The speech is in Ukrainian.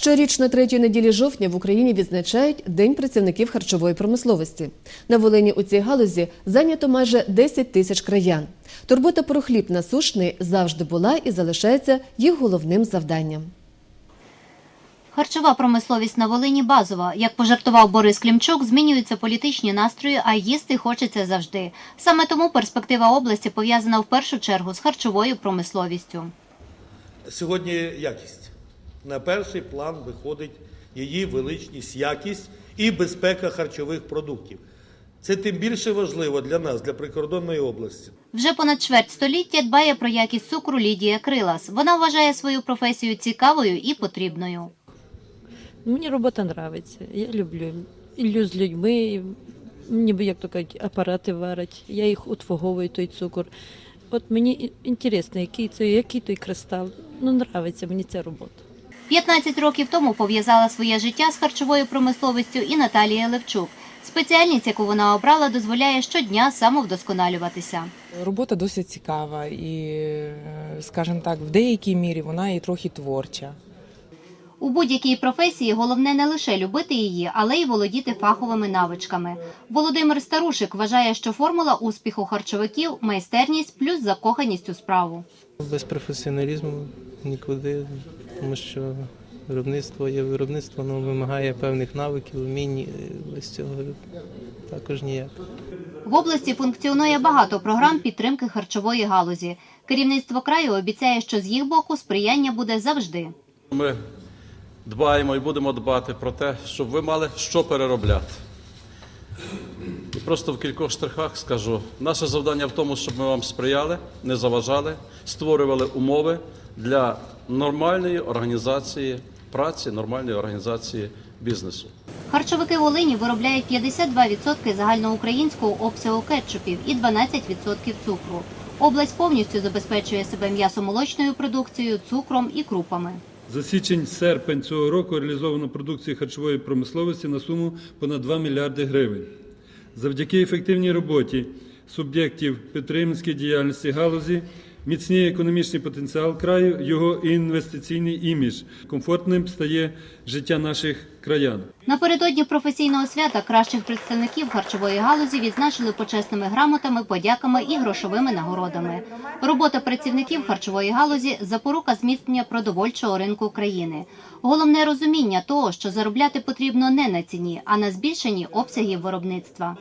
Щорічно третьої неділі жовтня в Україні відзначають День працівників харчової промисловості. На Волині у цій галузі зайнято майже 10 тисяч краян. Турбота про хліб насушний завжди була і залишається їх головним завданням. Харчова промисловість на Волині базова. Як пожартував Борис Клімчук, змінюються політичні настрої, а їсти хочеться завжди. Саме тому перспектива області пов'язана в першу чергу з харчовою промисловістю. Сьогодні якість. На перший план виходить її величність, якість і безпека харчових продуктів. Це тим більше важливо для нас, для прикордонної області. Вже понад чверть століття дбає про якість цукру Лідія Крилас. Вона вважає свою професію цікавою і потрібною. Мені робота подобається. Я люблю. Іллю з людьми. Мені би, як то кажуть, апарати варять. Я їх утвоговую, той цукор. От мені інтересно, який це, який той кристал. Ну, подобається мені ця робота. 15 років тому пов'язала своє життя з харчовою промисловістю і Наталія Левчук. Спеціальність, яку вона обрала, дозволяє щодня самовдосконалюватися. Робота досить цікава і, е, скажімо так, в деякій мірі вона і трохи творча. У будь-якій професії головне не лише любити її, але й володіти фаховими навичками. Володимир Старушик вважає, що формула успіху харчовиків майстерність плюс закоханість у справу. Без професіоналізму нікуди, тому що виробництво є виробництво, воно вимагає певних навиків, вмінь, без цього також ніяк. В області функціонує багато програм підтримки харчової галузі. Керівництво краю обіцяє, що з їх боку сприяння буде завжди. Ми дбаємо і будемо дбати про те, щоб ви мали що переробляти. І просто в кількох штрихах скажу: наше завдання в тому, щоб ми вам сприяли, не заважали, створювали умови для нормальної організації праці, нормальної організації бізнесу. Харчовики Волині виробляють 52% загальноукраїнського обсягу кетчупів і 12% цукру. Область повністю забезпечує себе м'ясомолочною продукцією, цукром і крупами. За січень-серпень цього року реалізовано продукцію харчової промисловості на суму понад 2 мільярди гривень. Завдяки ефективній роботі суб'єктів підприємницької діяльності галузі міцніє економічний потенціал краю, його інвестиційний імідж. Комфортним стає життя наших краян. Напередодні професійного свята кращих представників харчової галузі відзначили почесними грамотами, подяками і грошовими нагородами. Робота працівників харчової галузі запорука зміцнення продовольчого ринку країни. Головне розуміння того, що заробляти потрібно не на ціні, а на збільшенні обсягів виробництва.